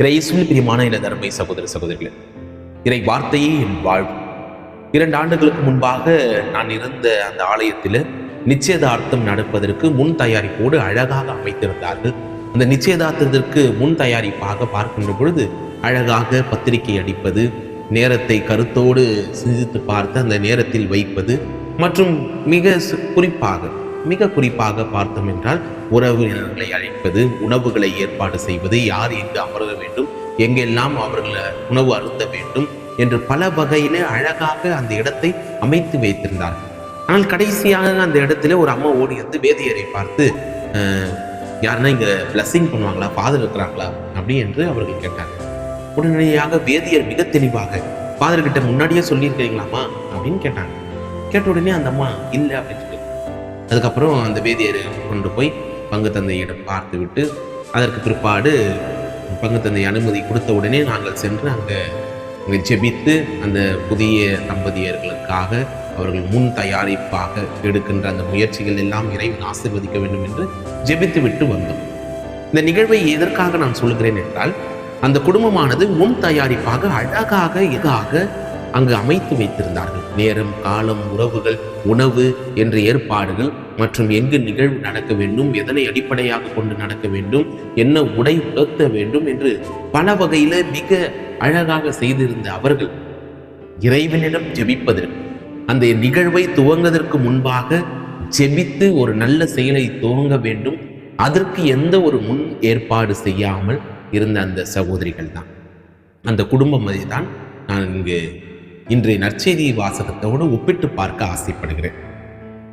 இறையேசுவில் பிரியமான என தர்மை சகோதர சகோதரிகளே இறை வார்த்தையே என் வாழ்வு. இரண்டு ஆண்டுகளுக்கு முன்பாக நான் இருந்த அந்த ஆலயத்தில் நிச்சயதார்த்தம் நடப்பதற்கு முன் தயாரிப்போடு அழகாக அமைத்திருந்தார்கள். அந்த நிச்சயதார்த்தத்திற்கு முன் தயாரிப்பாக பார்க்கின்ற பொழுது அழகாக பத்திரிகை அடிப்பது நேரத்தை கருத்தோடு சிந்தித்து பார்த்து அந்த நேரத்தில் வைப்பது மற்றும் மிக சு- குறிப்பாக மிக குறிப்பாக பார்த்தோம் என்றால் உறவினர்களை அழைப்பது உணவுகளை ஏற்பாடு செய்வது யார் எங்கு அமர வேண்டும் எங்கெல்லாம் அவர்களை உணவு அருந்த வேண்டும் என்று பல வகையில அழகாக அந்த இடத்தை அமைத்து வைத்திருந்தார்கள். ஆனால் கடைசியாக அந்த இடத்துல ஒரு அம்மா ஓடி வந்து வேதியரை பார்த்து யாருன்னா இங்க பிளஸ்ஸிங் பண்ணுவாங்களா ஃபாதர் இருக்கிறாங்களா? அப்படி என்று அவர்கள் கேட்டாங்க உடனடியாக வேதியர் மிக தெளிவாக பாதர்கிட்ட முன்னாடியே சொல்லியிருக்கிறீங்களாமா அப்படின்னு கேட்டாங்க. கேட்ட உடனே அந்த அம்மா இல்லை அப்படின்னு அதுக்கப்புறம் அந்த வேதியரை கொண்டு போய் பங்கு தந்தையிடம் பார்த்து விட்டு அதற்கு பிற்பாடு பங்கு தந்தை அனுமதி கொடுத்த உடனே நாங்கள் சென்று அங்கே ஜெபித்து அந்த புதிய தம்பதியர்களுக்காக அவர்கள் முன் தயாரிப்பாக எடுக்கின்ற அந்த முயற்சிகள் எல்லாம் இறைவன் ஆசிர்வதிக்க வேண்டும் என்று ஜெபித்து விட்டு வந்தோம். இந்த நிகழ்வை எதற்காக நான் சொல்கிறேன் என்றால் அந்த குடும்பமானது முன் தயாரிப்பாக அழகாக இதாக அங்கு அமைத்து வைத்திருந்தார்கள். நேரம் காலம் உறவுகள் உணவு என்ற ஏற்பாடுகள் மற்றும் எங்கு நிகழ்வு நடக்க வேண்டும் எதனை அடிப்படையாக கொண்டு நடக்க வேண்டும் என்ன உடை உடுத்த வேண்டும் என்று பல வகையில மிக அழகாக செய்திருந்த அவர்கள் இறைவனிடம் ஜெபிப்பதற்கு. அந்த நிகழ்வை துவங்குவதற்கு முன்பாக ஜெபித்து ஒரு நல்ல செயலை துவங்க வேண்டும். அதற்கு எந்த ஒரு முன் ஏற்பாடு செய்யாமல் இருந்த அந்த சகோதரிகள் தான் அந்த குடும்பம் தான் நான் இங்கு இன்றைய நற்செய்தி வாசகத்தோடு ஒப்பிட்டு பார்க்க ஆசைப்படுகிறேன்.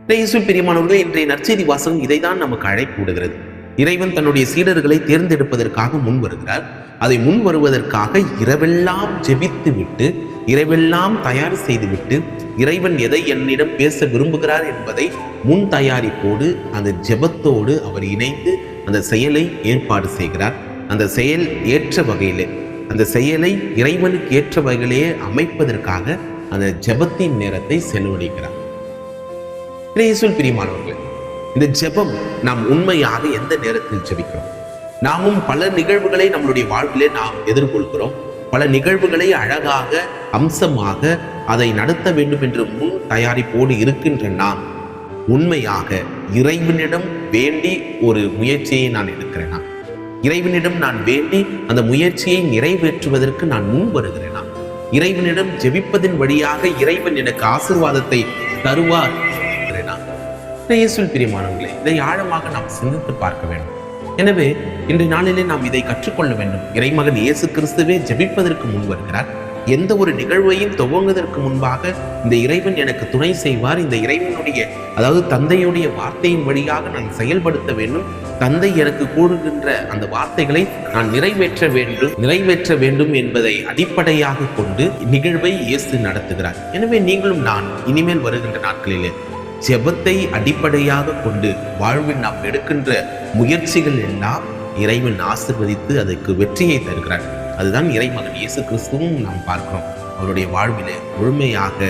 இயேசு பிரியமானவர்களே இன்றைய நற்செய்தி வாசகம் இதைதான் நமக்கு அழைப்பிடுகிறது. இறைவன் தன்னுடைய சீடர்களை தேர்ந்தெடுப்பதற்காக முன் வருகிறார். அதை முன் வருவதற்காக இரவெல்லாம் ஜெபித்து விட்டு இரவெல்லாம் தயார் செய்துவிட்டு இறைவன் எதை என்னிடம் பேச விரும்புகிறார் என்பதை முன் தயாரிப்போடு அந்த ஜெபத்தோடு அவர் இணைந்து அந்த செயலை ஏற்பாடு செய்கிறார். அந்த செயல் ஏற்ற வகையிலே அந்த செயலை இறைவனுக்கு ஏற்ற வகையிலேயே அமைப்பதற்காக அந்த ஜெபத்தின் நேரத்தை செலவழிக்கிறார். இயேசுல் பிரியமானவர்களே இந்த ஜெபம் நாம் உண்மையாக எந்த நேரத்தில் ஜெபிக்கிறோம்? நாமும் பல நிகழ்வுகளை நம்மளுடைய வாழ்விலே நாம் எதிர்கொள்கிறோம். பல நிகழ்வுகளை அழகாக அம்சமாக அதை நடத்த வேண்டும் என்று முன் தயாரிப்போடு இருக்கின்ற நாம் உண்மையாக இறைவனிடம் வேண்டி ஒரு முயற்சியை நான் எடுக்கிறேனா? இறைவனிடம் நான் வேண்டி அந்த முயற்சியை நிறைவேற்றுவதற்கு நான் முன் வருகிறேனா? இறைவனிடம் ஜெபிப்பதன் வழியாக இறைவன் எனக்கு ஆசீர்வாதத்தை தருவார் இயேசுல் பிரியமானவர்களே இதை ஆழமாக நாம் சிந்தித்து பார்க்க வேண்டும். எனவே இன்றைய நாளிலே நாம் இதை கற்றுக்கொள்ள வேண்டும். இறைமகன் இயேசு கிறிஸ்துவே ஜெபிப்பதற்கு முன் வருகிறார். எந்த ஒரு நிகழ்வையும் துவங்குவதற்கு முன்பாக இந்த இறைவன் எனக்கு துணை செய்வார். இந்த இறைவனுடைய அதாவது தந்தையுடைய வார்த்தையின் வழியாக நான் செயல்படுத்த வேண்டும். தந்தை எனக்கு கூறுகின்ற அந்த வார்த்தைகளை நான் நிறைவேற்ற வேண்டும். நிறைவேற்ற வேண்டும் என்பதை அடிப்படையாக கொண்டு நிகழ்வை இயேசு நடத்துகிறார். எனவே நீங்களும் நான் இனிமேல் வருகின்ற நாட்களிலே ஜெபத்தை அடிப்படையாக கொண்டு வாழ்வில் நாம் எடுக்கின்ற முயற்சிகள் எல்லாம் இறைவன் ஆசிர்வதித்து அதற்கு வெற்றியை தருகிறார். அதுதான் இறைமகன் இயேசு கிறிஸ்துவும் நாம் பார்க்கிறோம். அவருடைய வாழ்வில முழுமையாக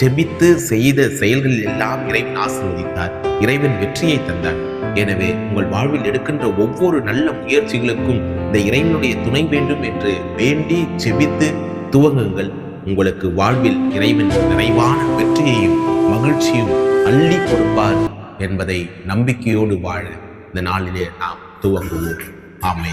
ஜெபித்து செய்த செயல்களில் எல்லாம் இறைவன் ஆசீர்வதித்தார். இறைவன் வெற்றியை தந்தார். எனவே உங்கள் வாழ்வில் எடுக்கின்ற ஒவ்வொரு நல்ல முயற்சிகளுக்கும் இந்த இறைவனுடைய துணை வேண்டும் என்று வேண்டி ஜெபித்து துவங்குங்கள். உங்களுக்கு வாழ்வில் இறைவன் நிறைவான வெற்றியையும் மகிழ்ச்சியும் அள்ளி கொடுப்பார் என்பதை நம்பிக்கையோடு வாழ இந்த நாளிலே நாம் துவங்குவோம். ஆமை